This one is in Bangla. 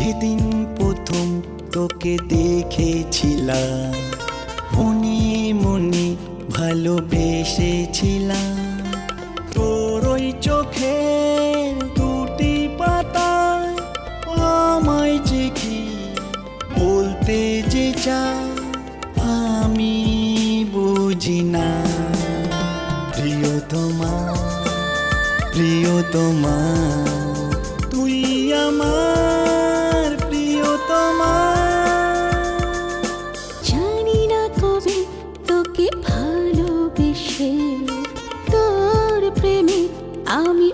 যেদিন প্রথম তোকে দেখেছিলাম, মনে মনে ভালোবেসেছিলাম। তোর ওই চোখের দুটি পাতায় আমায় যে কি বলতে যে চা আমি বুঝি না প্রিয় তোমা প্রিয় তোমা তুই প্রিয়তমা তোকে ভালোবেসে তোর প্রেমে আমি